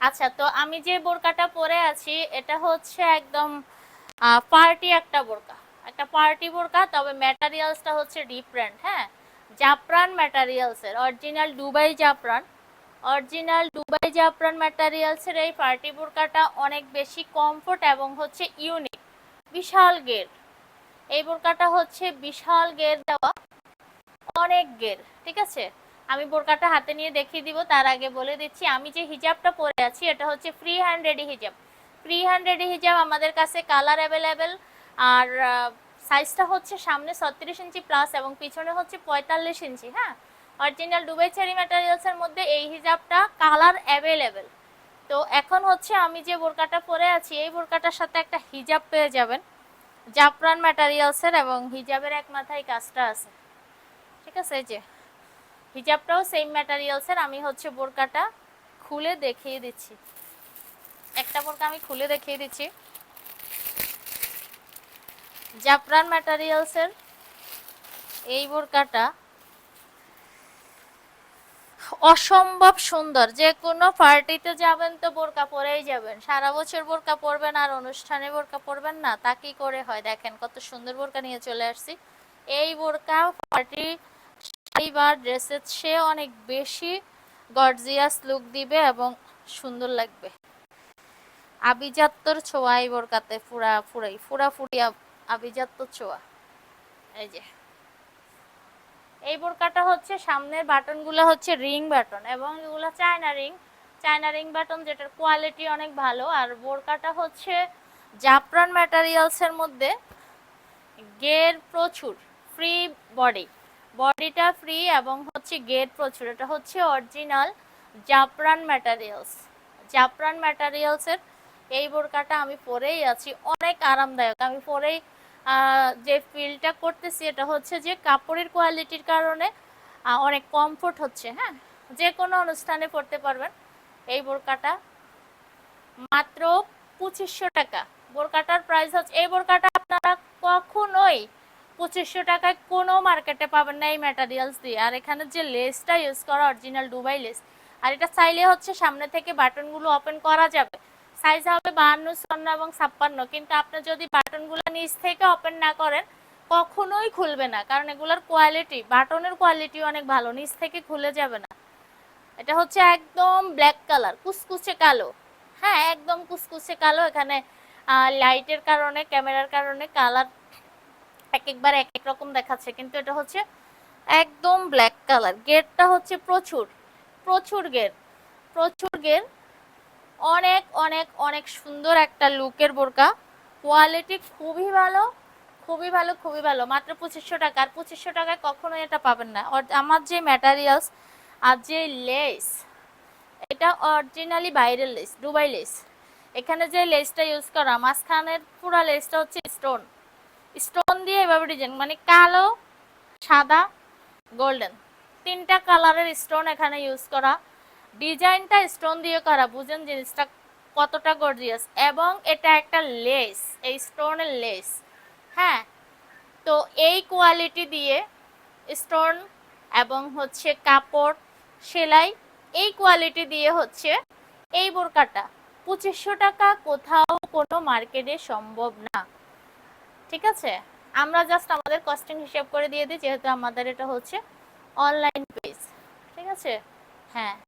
আচ্ছা তো আমি যে বোরকাটা পরে আছি, এটা হচ্ছে একদম পার্টি একটা বোরকা। একটা পার্টি বোরকা, তবে ম্যাটারিয়ালসটা হচ্ছে ডিফারেন্ট হ্যাঁ? জাফরান ম্যাটেরিয়ালসের অরিজিনাল দুবাই জাফরান। অরিজিনাল দুবাই জাফরান ম্যাটারিয়ালসের এই পার্টি বোরকাটা অনেক বেশি কমফোর্ট এবং হচ্ছে ইউনিক বিশাল গের। এই বোরকাটা হচ্ছে বিশাল গের দেওয়া, অনেক গের, ঠিক আছে? আমি বোরকাটা হাতে নিয়ে দেখিয়ে দিব, তার আগে বলে দিচ্ছি, আমি যে হিজাবটা পরে আছি, এটা হচ্ছে ফ্রি হ্যান্ড রেডি হিজাব। ফ্রি হ্যান্ড রেডি হিজাব আমাদের কাছে কালার অ্যাভেলেবেল আর সাইজটা হচ্ছে সামনে ছত্রিশ ইঞ্চি প্লাস এবং পিছনে হচ্ছে পঁয়তাল্লিশ ইঞ্চি হ্যাঁ? অরিজিনাল দুবাই চেরি ম্যাটেরিয়ালসের মধ্যে এই হিজাবটা কালার অ্যাভেলেবেল তো এখন হচ্ছে আমি যে বোরকাটা পরে আছি, এই বোরকাটার সাথে একটা হিজাব পেয়ে যাবেন। জাফরান ম্যাটেরিয়ালসের এবং হিজাবের এক মাথায় কাজটা আছে। ঠিক আছে যে। হিজাবটাও সেম ম্যাটেরিয়ালসের আমি হচ্ছে বোরকাটা খুলে দেখিয়ে দিচ্ছি। একটা বোরকা আমি খুলে দেখিয়ে দিচ্ছি। জাফরান ম্যাটেরিয়ালসের এই বোরকাটা অসম্ভব সুন্দর। যে কোনো পার্টিতে যাবেন তো বোরকা পরেই যাবেন। সারা বছর বোরকা পরবেন আর অনুষ্ঠানে বোরকা পরবেন না, তা কি করে হয়? দেখেন কত সুন্দর বোরকা নিয়ে চলে আসছি। এই বোরকা পার্টি বা ড্রেসের সে অনেক বেশি গর্জিয়াস লুক দিবে এবং সুন্দর লাগবে। আবিজাত্তর ছোঁয়া এই বোরকাতে, ফুরা ফুরাই, ফুরা ফুরিয়া আবিজাত্তর ছোঁয়া। এই যে। এই বোরকাটা হচ্ছে, সামনের বাটনগুলো হচ্ছে রিং বাটন এবং এগুলো China ring. China ring button যেটার কোয়ালিটি অনেক ভালো আর বোরকাটা হচ্ছে জাফরান ম্যাটেরিয়ালসের মধ্যে। গের প্রচুর, ফ্রি বডি। বডিটা ফ্রি এবং হচ্ছে গেট প্রচুর। এটা হচ্ছে অরিজিনাল জাফরান ম্যাটেরিয়ালস। জাফরান ম্যাটেরিয়ালসের এই বোরকাটা আমি পরেই আছি। অনেক আরামদায়ক। আমি পরেই যে ফিলটা করতেছি এটা হচ্ছে যে কাপড়ের কোয়ালিটির কারণে অনেক কমফোর্ট হচ্ছে হ্যাঁ? যে কোনো অনুষ্ঠানে পড়তে পারবেন। এই বোরকাটা মাত্র পঁচিশশো টাকা। বোরকাটার প্রাইস হচ্ছে, এই বোরকাটা আপনারা কখনোই পঁচিশশো টাকায় কোনো মার্কেটে পাবেন না এই ম্যাটেরিয়ালস দিয়ে। আর এখানে যে লেসটা ইউজ করা অরিজিনাল দুবাই লেস আর এটা চাইলে হচ্ছে সামনে থেকে বাটনগুলো ওপেন করা যাবে। সাইজ হবে বাহান্ন চুয়ান্ন এবং ছাপ্পান্ন, কিন্তু আপনি যদি বাটনগুলো নিচ থেকে ওপেন না করেন, কখনোই খুলবে না, কারণ এগুলোর কোয়ালিটি বাটনের কোয়ালিটি অনেক ভালো, নিচ থেকে খুলে যাবে না। এটা হচ্ছে একদম ব্ল্যাক কালার কুচকুচে কালো। হ্যাঁ একদম কুচকুচে কালো, এখানে লাইটের কারণে ক্যামেরার কারণে কালার এক একবার এক এক রকম দেখাচ্ছে, কিন্তু এটা হচ্ছে একদম ব্ল্যাক কালার গেটটা হচ্ছে প্রচুর প্রচুর গেট প্রচুর গেট অনেক অনেক অনেক সুন্দর একটা লুকের বোরকা। কোয়ালিটি খুবই ভালো খুবই ভালো খুবই ভালো। মাত্র পঁচিশশো টাকা, আর পঁচিশশো টাকায় কখনোই এটা পাবেন না। আমার যে ম্যাটারিয়ালস আর যে লেস এটা অরিজিনালি বাইরের লেস দুবাই লেস এখানে যে লেসটা ইউজ করা, মাঝখানের পুরা লেসটা হচ্ছে স্টোন স্টোন দিয়ে এভাবে ডিজাইন মানে কালো, সাদা, গোল্ডেন। তিনটা কালারের স্টোন এখানে ইউজ করা। ডিজাইনটা স্টোন দিয়ে করা, বুঝেন জিনিসটা কতটা গর্জিয়াস এবং এটা একটা লেস এই স্টোনের লেস হ্যাঁ তো এই কোয়ালিটি দিয়ে স্টোন এবং হচ্ছে কাপড়, সেলাই, এই কোয়ালিটি দিয়ে হচ্ছে এই বোরকাটা। পঁচিশশো টাকা কোথাও কোনো মার্কেটে সম্ভব না। ঠিক আছে? আমরা জাস্ট আমাদের কস্টিং হিসাব করে দিয়ে দিই, যেহেতু আমাদের এটা হচ্ছে অনলাইন পেজ ঠিক আছে? হ্যাঁ।